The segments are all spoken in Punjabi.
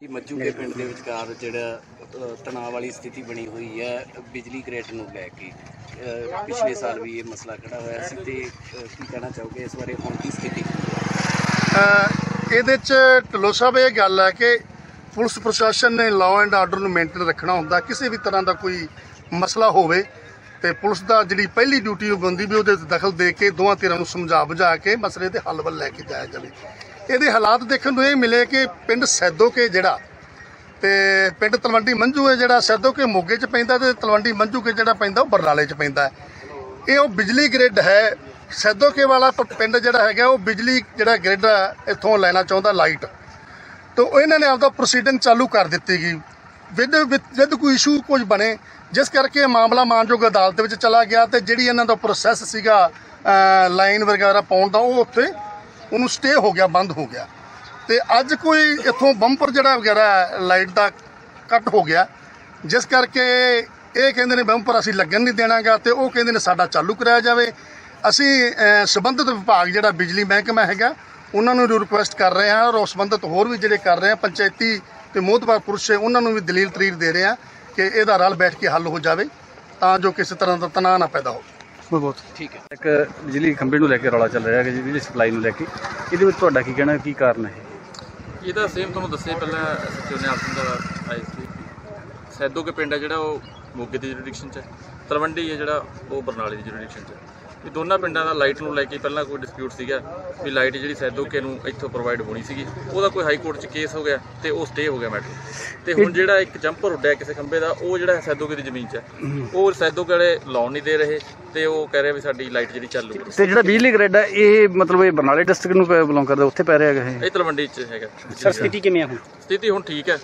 ਕਿ ਮੱਜੂ ਕੇ ਪਿੰਡ ਦੇ ਵਿਚਕਾਰ ਜਿਹੜਾ ਤਣਾਅ ਵਾਲੀ ਸਥਿਤੀ ਬਣੀ ਹੋਈ ਹੈ, ਬਿਜਲੀ ਗ੍ਰਿਡ ਨੂੰ ਲੈ ਕੇ। ਪਿਛਲੇ ਸਾਲ ਵੀ ਇਹ ਮਸਲਾ ਖੜਾ ਹੋਇਆ ਸੀ ਤੇ ਕੀ ਕਹਿਣਾ ਚਾਹੋਗੇ ਇਸ ਬਾਰੇ ਹੁਣ ਕੀ ਸਥਿਤੀ? ਇਹਦੇ ਚ ਢਿੱਲੋਂ ਸਾਹਿਬ, ਇਹ ਗੱਲ ਹੈ ਕਿ ਪੁਲਿਸ ਪ੍ਰਸ਼ਾਸਨ ਨੇ ਲਾਅ ਐਂਡ ਆਰਡਰ ਨੂੰ ਮੇਨਟੇਨ ਰੱਖਣਾ ਹੁੰਦਾ, ਕਿਸੇ ਵੀ ਤਰ੍ਹਾਂ ਦਾ ਕੋਈ ਮਸਲਾ ਹੋਵੇ ਤੇ ਪੁਲਿਸ ਦਾ ਜਿਹੜੀ ਪਹਿਲੀ ਡਿਊਟੀ ਉਹ ਬੰਦੀ ਵੀ ਉਹਦੇ ਦਖਲ ਦੇ ਕੇ ਦੋਵਾਂ ਧਿਰਾਂ ਨੂੰ ਸਮਝਾ ਬੁਝਾ ਕੇ ਮਸਲੇ ਦੇ ਹੱਲ ਵੱਲ ਲੈ ਕੇ ਜਾਇਆ ਜਾਵੇ। ਇਹਦੇ ਹਾਲਾਤ ਦੇਖਣ ਨੂੰ ਇਹ ਮਿਲੇ ਕਿ ਪਿੰਡ ਸੈਦੋਕੇ ਜਿਹੜਾ ਤੇ ਪਿੰਡ ਤਲਵੰਡੀ ਮੰਝੂ ਹੈ ਜਿਹੜਾ ਸੈਦੋਕੇ ਮੋਗੇ 'ਚ ਪੈਂਦਾ ਤੇ ਤਲਵੰਡੀ ਮੰਝੂ ਕੇ ਜਿਹੜਾ ਪੈਂਦਾ ਉਹ ਬਰਨਾਲੇ 'ਚ ਪੈਂਦਾ ਇਹ ਉਹ ਬਿਜਲੀ ਗ੍ਰਿਡ ਹੈ, ਸੈਦੋਕੇ ਵਾਲਾ ਪ- ਪਿੰਡ ਜਿਹੜਾ ਹੈਗਾ ਉਹ ਬਿਜਲੀ ਜਿਹੜਾ ਗ੍ਰਿਡ ਇੱਥੋਂ ਲੈਣਾ ਚਾਹੁੰਦਾ ਲਾਈਟ ਤਾਂ ਇਹਨਾਂ ਨੇ ਆਪਦਾ ਪ੍ਰੋਸੀਡਿੰਗ ਚਾਲੂ ਕਰ ਦਿੱਤੀ ਗਈ ਵਿਦ ਵਿਦ ਕੋਈ ਇਸ਼ੂ ਕੁਝ ਬਣੇ ਜਿਸ ਕਰਕੇ ਮਾਮਲਾ ਮਾਨਯੋਗ ਅਦਾਲਤ ਵਿੱਚ ਚਲਾ ਗਿਆ ਤੇ ਜਿਹੜੀ ਇਹਨਾਂ ਦਾ ਪ੍ਰੋਸੈਸ ਸੀਗਾ ਲਾਈਨ ਵਗੈਰਾ ਪਾਉਣ ਦਾ ਉਹ ਉੱਥੇ ਉਹਨੂੰ ਸਟੇ ਹੋ ਗਿਆ ਬੰਦ ਹੋ ਗਿਆ। ਤੇ ਅੱਜ ਕੋਈ ਇੱਥੋਂ ਬੰਪਰ ਜਿਹੜਾ ਵਗੈਰਾ ਲਾਈਟ ਦਾ ਕੱਟ ਹੋ ਗਿਆ। ਜਿਸ ਕਰਕੇ ਇਹ ਕਹਿੰਦੇ ਨੇ ਬੰਪਰ ਅਸੀਂ ਲੱਗਣ ਨਹੀਂ ਦੇਣਾਗਾ ਤੇ ਉਹ ਕਹਿੰਦੇ ਨੇ ਸਾਡਾ ਚਾਲੂ ਕਰਾਇਆ ਜਾਵੇ। ਅਸੀਂ ਅਹ, ਸੰਬੰਧਿਤ ਵਿਭਾਗ ਜਿਹੜਾ ਬਿਜਲੀ ਮਹਿਕਮਾ ਹੈਗਾ ਉਹਨਾਂ ਨੂੰ ਰਿਕੁਐਸਟ ਕਰ ਰਹੇ ਹਾਂ ਔਰ ਸੰਬੰਧਿਤ ਹੋਰ ਵੀ ਜਿਹੜੇ ਕਰ ਰਹੇ ਆ ਪੰਚਾਇਤੀ ਤੇ ਮੋਹਤਬਾਰ ਪੁਰਸ਼ ਹੈ ਉਹਨਾਂ ਨੂੰ ਵੀ ਦਲੀਲ ਤਰੀਰ ਦੇ ਰਹੇ ਆ ਕਿ ਇਹਦਾ ਰਲ ਬੈਠ ਕੇ ਹੱਲ ਹੋ ਜਾਵੇ ਤਾਂ ਜੋ ਕਿਸੇ ਤਰ੍ਹਾਂ ਦਾ ਤਣਾਅ ਨਾ ਪੈਦਾ ਹੋਵੇ। ਬਹੁਤ ਠੀਕ ਹੈ। ਇੱਕ ਬਿਜਲੀ ਖੰਭੇ ਨੂੰ ਲੈ ਕੇ ਰੌਲਾ ਚੱਲ ਰਿਹਾ ਹੈ ਕਿ ਬਿਜਲੀ ਸਪਲਾਈ ਨੂੰ ਲੈ ਕੇ। ਇਹਦੇ ਵਿੱਚ ਤੁਹਾਡਾ ਕੀ ਕਹਿਣਾ ਕੀ ਕਾਰਨ ਹੈ? ਇਹਦਾ ਸੇਮ ਤੁਹਾਨੂੰ ਦੱਸਿਆ ਪਹਿਲਾਂ ਸਚਿਵ ਨੇ ਆਪਸ਼ਨ ਦਾ ਆਈ ਸੀ ਸੈਦੋ ਕੇ ਪਿੰਡ ਹੈ ਜਿਹੜਾ ਉਹ ਮੋਗੇ ਦੀ ਜੁਰਿਡਿਕਸ਼ਨ 'ਚ ਹੈ। ਤਲਵੰਡੀ ਹੈ ਜਿਹੜਾ ਉਹ ਬਰਨਾਲੇ ਦੀ ਜੁਰਿਡਿਕਸ਼ਨ 'ਚ ਹੈ। ਇਹ ਦੋਨਾਂ ਪਿੰਡਾਂ ਦਾ ਲਾਈਟ ਨੂੰ ਲੈ ਕੇ ਪਹਿਲਾਂ ਕੋਈ ਡਿਸਪਿਊਟ ਸੀਗਾ ਵੀ ਲਾਈਟ ਜਿਹੜੀ ਸੈਦੋ ਕੇ ਨੂੰ ਇੱਥੋਂ ਪ੍ਰੋਵਾਈਡ ਹੋਣੀ ਸੀਗੀ। ਉਹਦਾ ਕੋਈ ਹਾਈ ਕੋਰਟ 'ਚ ਕੇਸ ਹੋ ਗਿਆ ਤੇ ਉਹ ਸਟੇ ਹੋ ਗਿਆ ਮੈਟਰ ਤੇ ਹੁਣ ਜਿਹੜਾ ਇੱਕ ਜੰਪਰ ਉੱਡਿਆ ਕਿਸੇ ਖੰਭੇ ਦਾ ਉਹ ਜਿਹੜਾ ਸੈਦੋ ਕੇ ਦੀ ਜ਼ਮੀਨ 'ਚ ਹੈ। ਉਹ ਸੈਦੋ ਕੇ ਵਾਲੇ ਲਾਉਣ ਨਹੀਂ ਦੇ ਰਹੇ ਤੇ ਉਹ ਕਹਿ ਰਹੇ ਵੀ ਸਾਡੀ ਲਾਈਟ ਜਿਹੜੀ ਚਾਲੂ ਤੇ ਜਿਹੜਾ ਬਿਜਲੀ ਗ੍ਰਿਡ ਹੈ ਇਹ ਮਤਲਬ ਇਹ ਬਰਨਾਲੇ ਡਿਸਟ੍ਰਿਕਟ ਨੂੰ ਬਿਲੋਂਗ ਕਰਦਾ ਉੱਥੇ ਪੈ ਰਿਹਾ ਹੈਗਾ ਇਹ? ਇਹ ਤਲਵੰਡੀ 'ਚ ਹੈਗਾ। ਸਰ ਸਥਿਤੀ ਕਿਵੇਂ ਆ ਹੁਣ? ਸਥਿਤੀ ਹੁਣ ਠੀਕ ਹੈ।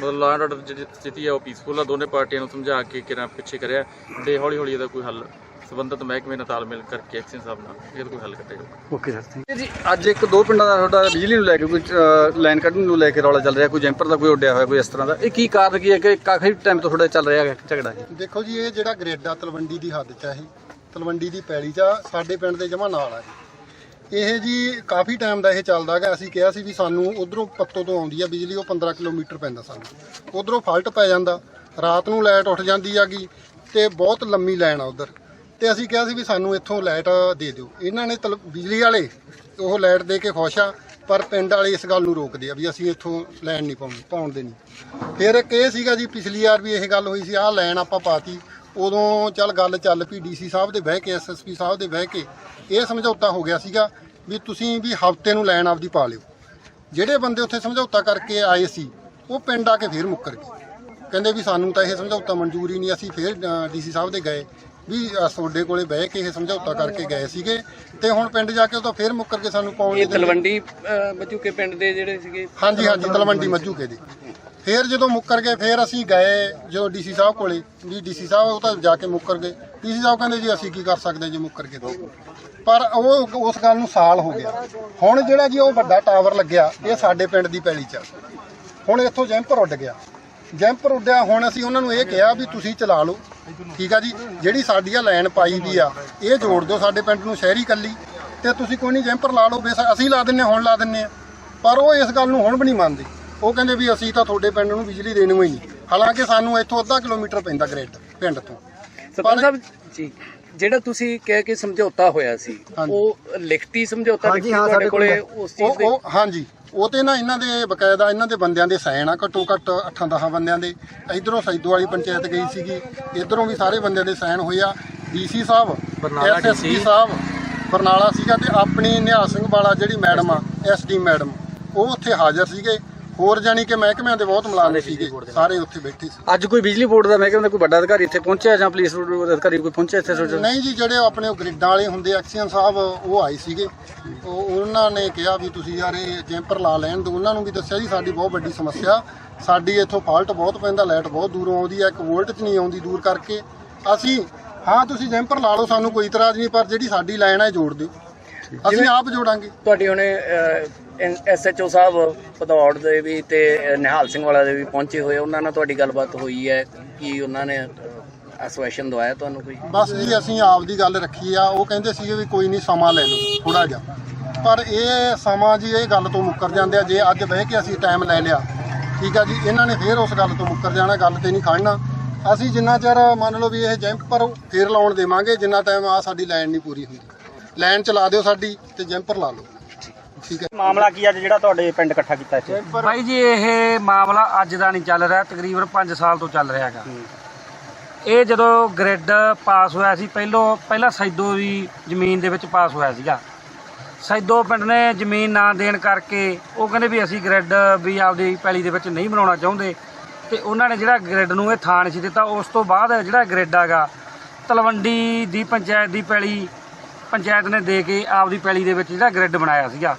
ਮਤਲਬ ਲਾਅ ਐਂਡ ਆਰਡਰ ਜਿਹੜੀ ਸਥਿਤੀ ਹੈ ਉਹ ਪੀਸਫੁਲ ਆ। ਦੋਨੇ ਪਾਰਟੀਆਂ ਨੂੰ ਸਮਝਾ ਕੇ ਕਿਰਾਂ ਪਿੱਛੇ ਕਰਿਆ ਤੇ ਹੌਲੀ ਹੌਲੀ ਇਹਦਾ ਕੋਈ ਹੱਲ ਸਬੰਧਤ ਮਹਿਕਮੇ ਨਾਲ ਤਾਲਮੇਲ ਕਰਕੇ ਐਕਸ਼ਨ ਸਾਹਿਬ ਨਾਲ ਇਹਦਾ ਕੋਈ ਹੱਲ ਕੱਢਿਆ ਜਾਊਗਾ। ਓਕੇ ਸਰ ਜੀ ਅੱਜ ਇੱਕ ਦੋ ਪਿੰਡਾਂ ਦਾ ਤੁਹਾਡਾ ਬਿਜਲੀ ਨੂੰ ਲੈ ਕੇ ਕੋਈ ਲਾਈਨ ਕੱਢਣ ਨੂੰ ਲੈ ਕੇ ਰੌਲਾ ਚੱਲ ਰਿਹਾ ਕੋਈ ਜੈਂਪਰ ਦਾ ਕੋਈ ਉੱਡਿਆ ਹੋਇਆ ਕੋਈ ਇਸ ਤਰ੍ਹਾਂ ਦਾ। ਇਹ ਕੀ ਕਾਰਨ ਕੀ ਹੈ ਕਿ ਕਾਫੀ ਟਾਈਮ ਤੋਂ ਤੁਹਾਡਾ ਚੱਲ ਰਿਹਾ ਹੈ ਝਗੜਾ ਇਹ ਦੇਖੋ ਜੀ ਇਹ ਜਿਹੜਾ ਗ੍ਰਿਡ ਆ ਤਲਵੰਡੀ ਦੀ ਹੱਦ 'ਚ ਆ ਇਹ। ਤਲਵੰਡੀ ਦੀ ਪੈਲੀ 'ਚ ਆ ਸਾਡੇ ਪਿੰਡ ਦੇ ਜਮਾ ਨਾਲ ਆ ਇਹ। ਇਹ ਜੀ ਕਾਫੀ ਟਾਈਮ ਦਾ ਇਹ ਚੱਲਦਾ ਹੈਗਾ। ਅਸੀਂ ਕਿਹਾ ਸੀ ਵੀ ਸਾਨੂੰ ਉਧਰੋਂ ਪੱਤੋ ਤੋਂ ਆਉਂਦੀ ਆ ਬਿਜਲੀ ਉਹ 15 ਕਿਲੋਮੀਟਰ ਪੈਂਦਾ ਸਾਨੂੰ। ਉਧਰੋਂ ਫਾਲਟ ਪੈ ਜਾਂਦਾ। ਰਾਤ ਨੂੰ ਲਾਈਟ ਉੱਠ ਜਾਂਦੀ ਆਗੀ ਤੇ ਬਹੁਤ ਲੰਮੀ ਲਾਈਨ ਆ ਉਧਰ। ਤੇ ਅਸੀਂ ਕਿਹਾ ਸੀ ਵੀ ਸਾਨੂੰ ਇੱਥੋਂ ਲਾਈਟ ਦੇ ਦਿਓ। ਇਹਨਾਂ ਨੇ ਤਲ- ਬਿਜਲੀ ਵਾਲੇ, ਉਹ ਲਾਈਟ ਦੇ ਕੇ ਖੁਸ਼ ਆ, ਪਰ ਪਿੰਡ ਵਾਲੇ ਇਸ ਗੱਲ ਨੂੰ ਰੋਕਦੇ ਆ ਵੀ ਅਸੀਂ ਇੱਥੋਂ ਲਾਈਨ ਨਹੀਂ ਪਾਉਣੀ ਪਾਉਣ ਦੇਣੀ। ਫਿਰ ਇੱਕ ਇਹ ਸੀਗਾ ਜੀ, ਪਿਛਲੀ ਵਾਰ ਵੀ ਇਹ ਗੱਲ ਹੋਈ ਸੀ, ਆਹ ਲਾਈਨ ਆਪਾਂ ਪਾਤੀ। ਉਦੋਂ ਚੱਲ ਗੱਲ ਚੱਲ ਪਈ ਡੀਸੀ ਸਾਹਿਬ ਦੇ ਬਹਿ ਕੇ ਐਸਐਸਪੀ ਸਾਹਿਬ ਦੇ ਬਹਿ ਕੇ। ਇਹ ਸਮਝੌਤਾ ਹੋ ਗਿਆ ਸੀਗਾ ਵੀ ਤੁਸੀਂ ਵੀ ਹਫ਼ਤੇ ਨੂੰ ਲਾਈਨ ਆਪਦੀ ਪਾ ਲਿਓ। ਜਿਹੜੇ ਬੰਦੇ ਉੱਥੇ ਸਮਝੌਤਾ ਕਰਕੇ ਆਏ ਸੀ, ਉਹ ਪਿੰਡ ਆ ਕੇ ਫੇਰ ਮੁੱਕਰ ਗਏ। ਕਹਿੰਦੇ ਵੀ ਸਾਨੂੰ ਤਾਂ ਇਹ ਸਮਝੌਤਾ ਮਨਜ਼ੂਰ ਹੀ ਨਹੀਂ, ਅਸੀਂ ਫੇਰ ਡੀਸੀ ਸਾਹਿਬ ਦੇ ਗਏ। ਵੀ ਅ, ਤੁਹਾਡੇ ਕੋਲੇ ਬਹਿ ਕੇ ਇਹ ਸਮਝੌਤਾ ਕਰਕੇ ਗਏ ਸੀਗੇ ਤੇ ਹੁਣ ਪਿੰਡ ਜਾ ਕੇ ਉਹ ਤਾਂ ਫੇਰ ਮੁੱਕਰ ਕੇ ਸਾਨੂੰ ਪਾਉਣ ਇਹ ਨਹੀਂ ਦਿੰਦੇ। ਤਲਵੰਡੀ ਅ, ਮੱਜੂ ਕੇ ਪਿੰਡ ਦੇ ਜਿਹੜੇ ਸੀਗੇ? ਹਾਂਜੀ ਹਾਂਜੀ ਤਲਵੰਡੀ ਮੱਜੂ ਕੇ ਦੇ। ਫੇਰ ਜਦੋਂ ਮੁੱਕਰ ਗਏ ਫੇਰ ਅਸੀਂ ਗਏ ਜਦੋਂ ਡੀਸੀ ਸਾਹਿਬ ਕੋਲੇ। ਵੀ ਡੀਸੀ ਸਾਹਿਬ ਉਹ ਤਾਂ ਜਾ ਕੇ ਮੁੱਕਰ ਗਏ। ਡੀਸੀ ਸਾਹਿਬ ਕਹਿੰਦੇ ਜੀ ਅਸੀਂ ਕੀ ਕਰ ਸਕਦੇ ਜੇ ਮੁੱਕਰ ਗਏ ਤਾਂ ਪਰ ਉਹ ਉਸ ਗੱਲ ਨੂੰ ਸਾਲ ਹੋ ਗਿਆ। ਹੁਣ ਜਿਹੜਾ ਜੀ ਉਹ ਵੱਡਾ ਟਾਵਰ ਲੱਗਿਆ ਇਹ ਸਾਡੇ ਪਿੰਡ ਦੀ ਪੈਲੀ 'ਚ ਆ। ਹੁਣ ਇੱਥੋਂ ਜੈਂਪਰ ਉੱਡ ਗਿਆ। ਜੈਂਪਰ ਉੱਡਿਆ ਹੁਣ ਅਸੀਂ ਉਹਨਾਂ ਨੂੰ ਇਹ ਕਿਹਾ ਵੀ ਤੁਸੀਂ ਚਲਾ ਲਓ। ਠੀਕ ਆ ਜੀ? ਜਿਹੜੀ ਸਾਡੀ ਆ ਲਾਈਨ ਪਾਈ ਵੀ ਆ ਇਹ ਜੋੜ ਦਿਓ ਸਾਡੇ ਪਿੰਡ ਨੂੰ ਸ਼ਹਿਰੀ ਕੱਲੀ। ਤੇ ਤੁਸੀਂ ਕੋਈ ਨਹੀਂ ਜੈਂਪਰ ਲਾ ਲਓ ਬੇਸ਼ੱਕ ਅਸੀਂ ਲਾ ਦਿੰਨੇ ਹੁਣ ਲਾ ਦਿੰਨੇ ਆ। ਪਰ ਉਹ ਇਸ ਗੱਲ ਨੂੰ ਹੁਣ ਵੀ ਨਹੀਂ ਮੰਨਦੇ। ਉਹ ਕਹਿੰਦੇ ਵੀ ਅਸੀਂ ਤਾਂ ਤੁਹਾਡੇ ਪਿੰਡ ਨੂੰ ਬਿਜਲੀ ਦੇਣੀ ਹੋਈ ਨਹੀਂ। ਹਾਲਾਂਕਿ ਸਾਨੂੰ ਇੱਥੋਂ ਅੱਧਾ ਕਿਲੋਮੀਟਰ ਪੈਂਦਾ ਗ੍ਰਿਡ ਪਿੰਡ ਤੋਂ। ਸਰਪੰਚ ਸਾਹਿਬ ਜੀ ਜਿਹੜਾ ਤੁਸੀਂ ਕਹਿ ਕੇ ਸਮਝੌਤਾ ਹੋਇਆ ਸੀ। ਉਹ ਲਿਖਤੀ ਸਮਝੌਤਾ ਲਿਖਤੀ ਤੁਹਾਡੇ ਕੋਲੇ ਉਸ ਚੀਜ਼ ਦੇ? ਹਾਂਜੀ। ਉਹ ਤੇ ਨਾ ਇਹਨਾਂ ਦੇ ਬਕਾਇਦਾ ਇਹਨਾਂ ਦੇ ਬੰਦਿਆਂ ਦੇ ਸਾਈਨ ਆ ਘੱਟੋ ਘੱਟ 8-10 ਬੰਦਿਆਂ ਦੇ। ਇਧਰੋਂ ਸੈਦੋ ਵਾਲੀ ਪੰਚਾਇਤ ਗਈ ਸੀਗੀ ਇਧਰੋਂ ਵੀ ਸਾਰੇ ਬੰਦਿਆਂ ਦੇ ਸਾਈਨ ਹੋਏ ਆ। ਡੀਸੀ ਸਾਹਿਬ ਐਸਐਸਪੀ ਸਾਹਿਬ ਬਰਨਾਲਾ ਸੀਗਾ ਤੇ ਆਪਣੀ ਨਿਹਾਲ ਸਿੰਘ ਵਾਲਾ ਜਿਹੜੀ ਮੈਡਮ ਆ ਐਸਡੀ ਮੈਡਮ ਉਹ ਉੱਥੇ ਹਾਜ਼ਰ ਸੀਗੇ। ਹੋਰ ਜਾਨੀ ਕਿ ਮਹਿਕਮਿਆਂ ਦੇ ਬਹੁਤ ਮੁਲਾਜ਼ਮ ਸੀਗੇ ਸਾਰੇ ਉੱਥੇ ਬੈਠੇ ਸੀ। ਅੱਜ ਕੋਈ ਬਿਜਲੀ ਬੋਰਡ ਦਾ ਮਹਿਕਮੇ ਦਾ ਕੋਈ ਵੱਡਾ ਅਧਿਕਾਰੀ ਇੱਥੇ ਪਹੁੰਚਿਆ ਜਾਂ ਪੁਲਿਸ ਅਧਿਕਾਰੀ ਕੋਈ ਪਹੁੰਚਿਆ ਇੱਥੇ ਸੋਚੋ ਨਹੀਂ ਜੀ ਜਿਹੜੇ ਆਪਣੇ ਉਹ ਗ੍ਰਿਡਾਂ ਵਾਲੇ ਹੁੰਦੇ ਐਕਸੀਅਨ ਸਾਹਿਬ ਉਹ ਆਏ ਸੀਗੇ। ਉਹ ਉਹਨਾਂ ਨੇ ਕਿਹਾ ਵੀ ਤੁਸੀਂ ਯਾਰ ਇਹ ਜੈਂਪਰ ਲਾ ਲੈਣ ਦਿਓ। ਉਹਨਾਂ ਨੂੰ ਵੀ ਦੱਸਿਆ ਜੀ ਸਾਡੀ ਬਹੁਤ ਵੱਡੀ ਸਮੱਸਿਆ। ਸਾਡੀ ਇੱਥੋਂ ਫਾਲਟ ਬਹੁਤ ਪੈਂਦਾ ਲਾਈਟ ਬਹੁਤ ਦੂਰੋਂ ਆਉਂਦੀ ਹੈ ਇੱਕ ਵੋਲਟ 'ਚ ਨਹੀਂ ਆਉਂਦੀ ਦੂਰ ਕਰਕੇ। ਅਸੀਂ ਹਾਂ ਤੁਸੀਂ ਜੈਂਪਰ ਲਾ ਲਓ ਸਾਨੂੰ ਕੋਈ ਇਤਰਾਜ਼ ਨਹੀਂ ਪਰ ਜਿਹੜੀ ਸਾਡੀ ਲਾਈਨ ਹੈ ਜੋੜ ਦਿਓ। ਅਸੀਂ ਆਪ ਜੋੜਾਂਗੇ। ਤੁਹਾਡੀ ਹੁਣੇ ਐਸਐਚਓ ਸਾਹਿਬ ਭਦੌੜ ਦੇ ਵੀ ਤੇ ਨਿਹਾਲ ਸਿੰਘ ਵਾਲਾ ਦੇ ਵੀ ਪਹੁੰਚੇ ਹੋਏ। ਉਹਨਾਂ ਨਾਲ ਤੁਹਾਡੀ ਗੱਲਬਾਤ ਹੋਈ ਹੈ। ਕਿ ਉਹਨਾਂ ਨੇ ਐਸੋਸੀਏਸ਼ਨ ਦਵਾਇਆ ਤੁਹਾਨੂੰ ਕੋਈ? ਬਸ ਜੀ, ਅਸੀਂ ਆਪ ਦੀ ਗੱਲ ਰੱਖੀ ਆ। ਉਹ ਕਹਿੰਦੇ ਸੀਗੇ ਵੀ ਕੋਈ ਨਹੀਂ, ਸਮਾਂ ਲੈ ਲਓ ਥੋੜਾ ਜਿਹਾ। ਪਰ ਇਹ ਸਮਾਂ ਜੀ, ਇਹ ਗੱਲ ਤੋਂ ਮੁੱਕਰ ਜਾਂਦੇ ਆ। ਜੇ ਅੱਜ ਬਹਿ ਕੇ ਅਸੀਂ ਟਾਈਮ ਲੈ ਲਿਆ, ਠੀਕ ਆ ਜੀ, ਇਹਨਾਂ ਨੇ ਫੇਰ ਉਸ ਗੱਲ ਤੋਂ ਮੁੱਕਰ ਜਾਣਾ, ਗੱਲ ਤੇ ਨਹੀਂ ਖੜਨਾ। ਅਸੀਂ ਜਿੰਨਾ ਚਿਰ ਮੰਨ ਲਓ ਵੀ ਇਹ ਜੈਂਪਰ ਫੇਰ ਲਾਉਣ ਦੇਵਾਂਗੇ, ਜਿੰਨਾ ਟਾਈਮ ਆ ਸਾਡੀ ਲਾਈਨ ਨਹੀਂ ਪੂਰੀ ਹੁੰਦੀ। ਲਾਈਨ ਚਲਾ ਦਿਓ ਸਾਡੀ ਤੇ ਜੈਂਪਰ ਲਾ ਲਓ। ਠੀਕ ਹੈ। ਮਾਮਲਾ ਕੀ ਅੱਜ ਜਿਹੜਾ ਤੁਹਾਡੇ ਪਿੰਡ ਇਕੱਠਾ ਕੀਤਾ ਇੱਥੇ? ਭਾਈ ਜੀ ਇਹ ਮਾਮਲਾ ਅੱਜ ਦਾ ਨਹੀਂ ਚੱਲ ਰਿਹਾ ਤਕਰੀਬਨ 5 ਸਾਲ ਤੋਂ ਚੱਲ ਰਿਹਾ ਹੈਗਾ। ਇਹ ਜਦੋਂ ਗ੍ਰਿਡ ਪਾਸ ਹੋਇਆ ਸੀ ਪਹਿਲੋਂ ਪਹਿਲਾਂ ਸੈਦੋ ਦੀ ਜ਼ਮੀਨ ਦੇ ਵਿੱਚ ਪਾਸ ਹੋਇਆ ਸੀਗਾ। ਸੈਦੋ ਪਿੰਡ ਨੇ ਜ਼ਮੀਨ ਨਾ ਦੇਣ ਕਰਕੇ ਉਹ ਕਹਿੰਦੇ ਵੀ ਅਸੀਂ ਗ੍ਰਿਡ ਵੀ ਆਪਦੀ ਪੈਲੀ ਦੇ ਵਿੱਚ ਨਹੀਂ ਬਣਾਉਣਾ ਚਾਹੁੰਦੇ। ਤੇ ਉਹਨਾਂ ਨੇ ਜਿਹੜਾ ਗ੍ਰਿਡ ਨੂੰ ਇਹ ਥਾਂ ਨਹੀਂ ਸੀ ਦਿੱਤਾ ਉਸ ਤੋਂ ਬਾਅਦ ਜਿਹੜਾ ਗ੍ਰਿਡ ਹੈਗਾ ਤਲਵੰਡੀ ਦੀ ਪੰਚਾਇਤ ਦੀ ਪੈਲੀ ਪੰਚਾਇਤ ਨੇ ਦੇ ਕੇ ਆਪਦੀ ਪੈਲੀ ਦੇ ਵਿੱਚ ਜਿਹੜਾ ਗ੍ਰਿਡ ਬਣਾਇਆ ਸੀਗਾ।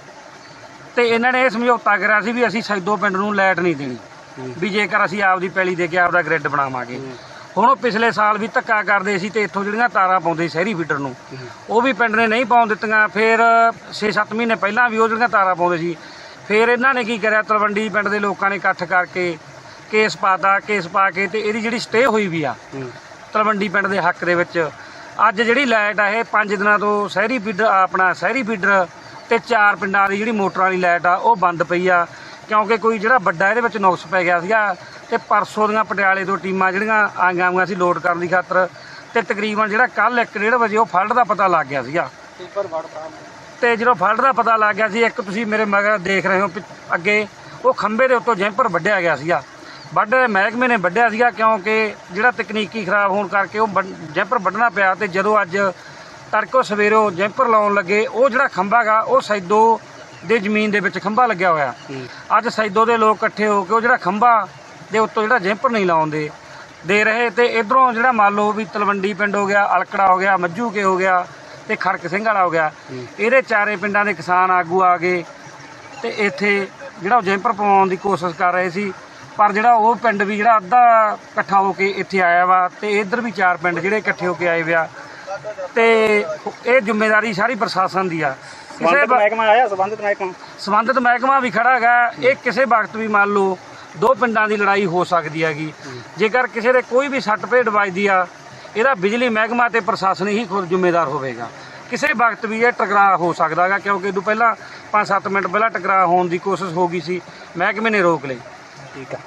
ਤੇ ਇਹਨਾਂ ਨੇ ਇਹ ਸਮਝੌਤਾ ਕਰਿਆ ਸੀ ਵੀ ਅਸੀਂ ਸੈਦੋ ਪਿੰਡ ਨੂੰ ਲਾਈਟ ਨਹੀਂ ਦੇਣੀ। ਵੀ ਜੇਕਰ ਅਸੀਂ ਆਪਦੀ ਪੈਲੀ ਦੇ ਕੇ ਆਪਦਾ ਗ੍ਰਿਡ ਬਣਾਵਾਂਗੇ। ਹੁਣ ਉਹ ਪਿਛਲੇ ਸਾਲ ਵੀ ਧੱਕਾ ਕਰਦੇ ਸੀ ਤੇ ਇੱਥੋਂ ਜਿਹੜੀਆਂ ਤਾਰਾਂ ਪਾਉਂਦੇ ਸ਼ਹਿਰੀ ਫੀਡਰ ਨੂੰ ਉਹ ਵੀ ਪਿੰਡ ਨੇ ਨਹੀਂ ਪਾਉਣ ਦਿੱਤੀਆਂ। ਫਿਰ 6-7 ਮਹੀਨੇ ਪਹਿਲਾਂ ਵੀ ਉਹ ਜਿਹੜੀਆਂ ਤਾਰਾਂ ਪਾਉਂਦੇ ਸੀ ਫਿਰ ਇਹਨਾਂ ਨੇ ਕੀ ਕਰਿਆ? ਤਲਵੰਡੀ ਪਿੰਡ ਦੇ ਲੋਕਾਂ ਨੇ ਇਕੱਠ ਕਰਕੇ ਕੇਸ ਪਾਤਾ ਕੇਸ ਪਾ ਕੇ ਤੇ ਇਹਦੀ ਜਿਹੜੀ ਸਟੇ ਹੋਈ ਵੀ ਆ ਤਲਵੰਡੀ ਪਿੰਡ ਦੇ ਹੱਕ ਦੇ ਵਿੱਚ ਅੱਜ ਜਿਹੜੀ ਲਾਈਟ ਆ ਇਹ 5 ਦਿਨਾਂ ਤੋਂ ਸ਼ਹਿਰੀ ਫੀਡਰ ਆਪਣਾ ਸ਼ਹਿਰੀ ਫੀਡਰ ਤੇ ਚਾਰ ਪਿੰਡਾਂ ਦੀ ਜਿਹੜੀ ਮੋਟਰਾਂ ਵਾਲੀ ਲਾਈਟ ਆ ਉਹ ਬੰਦ ਪਈ ਆ। ਕਿਉਂਕਿ ਕੋਈ ਜਿਹੜਾ ਵੱਡਾ ਇਹਦੇ ਵਿੱਚ ਨੁਕਸ ਪੈ ਗਿਆ ਸੀਗਾ ਤੇ ਪਰਸੋਂ ਦੀਆਂ ਪਟਿਆਲੇ ਤੋਂ ਟੀਮਾਂ ਜਿਹੜੀਆਂ ਆਈਆਂ ਹੋਈਆਂ ਸੀ ਲੋਡ ਕਰਨ ਦੀ ਖਾਤਰ ਤੇ ਤਕਰੀਬਨ ਜਿਹੜਾ ਕੱਲ 1:30 ਵਜੇ ਉਹ ਫਲਟ ਦਾ ਪਤਾ ਲੱਗ ਗਿਆ ਸੀਗਾ। ਤੇ ਜਦੋਂ ਫਲਟ ਦਾ ਪਤਾ ਲੱਗ ਗਿਆ ਸੀ ਇੱਕ ਤੁਸੀਂ ਮੇਰੇ ਮਗਰ ਦੇਖ ਰਹੇ ਹੋ ਅੱਗੇ ਉਹ ਖੰਭੇ ਦੇ ਉੱਤੋਂ ਜੈਂਪਰ ਵੱਢਿਆ ਗਿਆ ਸੀਗਾ। ਵੱਢ ਮਹਿਕਮੇ ਨੇ ਵੱਢਿਆ ਸੀਗਾ ਕਿਉਂਕਿ ਜਿਹੜਾ ਤਕਨੀਕੀ ਖਰਾਬ ਹੋਣ ਕਰਕੇ ਉਹ ਜੈਂਪਰ ਵੱਢਣਾ ਪਿਆ ਤੇ ਜਦੋਂ ਅੱਜ ਤੜਕੋ ਸਵੇਰੋ ਜੈਂਪਰ ਲਾਉਣ ਲੱਗੇ ਉਹ ਜਿਹੜਾ ਖੰਭਾ ਗਾ ਉਹ ਸੈਦੋ ਦੇ ਜ਼ਮੀਨ ਦੇ ਵਿੱਚ ਖੰਭਾ ਲੱਗਿਆ ਹੋਇਆ। ਅੱਜ ਸੈਦੋ ਦੇ ਲੋਕ ਇਕੱਠੇ ਹੋ ਕੇ ਉਹ ਜਿਹੜਾ ਖੰਭਾ ਦੇ ਉੱਤੋਂ ਜਿਹੜਾ ਜੈਂਪਰ ਨਹੀਂ ਲਾਉਂਦੇ ਦੇ ਰਹੇ ਤੇ ਇਧਰੋਂ ਜਿਹੜਾ ਮੰਨ ਲਓ ਵੀ ਤਲਵੰਡੀ ਪਿੰਡ ਹੋ ਗਿਆ ਅਲਕੜਾ ਹੋ ਗਿਆ ਮੱਝੂ ਕੇ ਹੋ ਗਿਆ ਤੇ ਖੜਕ ਸਿੰਘ ਵਾਲਾ ਹੋ ਗਿਆ ਇਹਦੇ ਚਾਰੇ ਪਿੰਡਾਂ ਦੇ ਕਿਸਾਨ ਆਗੂ ਆ ਗਏ ਤੇ ਇੱਥੇ ਜਿਹੜਾ ਉਹ ਜੈਂਪਰ ਪਵਾਉਣ ਦੀ ਕੋਸ਼ਿਸ਼ ਕਰ ਰਹੇ ਸੀ ਪਰ ਜਿਹੜਾ ਉਹ ਪਿੰਡ ਵੀ ਜਿਹੜਾ ਅੱਧਾ ਇਕੱਠਾ ਹੋ ਕੇ ਇੱਥੇ ਆਇਆ ਵਾ ਤੇ ਇੱਧਰ ਵੀ ਚਾਰ ਪਿੰਡ ਜਿਹੜੇ ਇਕੱਠੇ ਹੋ ਕੇ ਆਏ ਵਿਆ ਤੇ ਇਹ ਜ਼ਿੰਮੇਵਾਰੀ ਸਾਰੀ ਪ੍ਰਸ਼ਾਸਨ ਦੀ ਆ। ਕਿਸੇ ਸੰਬੰਧਿਤ ਮਹਿਕਮਾ ਆਇਆ ਸੰਬੰਧਿਤ ਮਹਿਕਮਾ? ਸੰਬੰਧਿਤ ਮਹਿਕਮਾ ਵੀ ਖੜਾ ਹੈਗਾ। ਇਹ ਕਿਸੇ ਵਕਤ ਵੀ ਮੰਨ ਲਓ ਦੋ ਪਿੰਡਾਂ ਦੀ ਲੜਾਈ ਹੋ ਸਕਦੀ ਹੈਗੀ। ਜੇਕਰ ਕਿਸੇ ਦੇ ਕੋਈ ਵੀ ਸੱਟ ਭੇਟ ਵੱਜਦੀ ਆ ਇਹਦਾ ਬਿਜਲੀ ਮਹਿਕਮਾ ਤੇ ਪ੍ਰਸ਼ਾਸਨ ਹੀ ਖੁਦ ਜ਼ਿੰਮੇਦਾਰ ਹੋਵੇਗਾ। ਕਿਸੇ ਵਕਤ ਵੀ ਇਹ ਟਕਰਾਅ ਹੋ ਸਕਦਾ ਹੈਗਾ ਕਿਉਂਕਿ ਇਹ ਤੋਂ ਪਹਿਲਾਂ 5-7 ਮਿੰਟ ਪਹਿਲਾਂ ਟਕਰਾਅ ਹੋਣ ਦੀ ਕੋਸ਼ਿਸ਼ ਹੋ ਗਈ ਸੀ। ਮਹਿਕਮੇ ਨੇ ਰੋਕ ਲਈ। ਠੀਕ ਆ।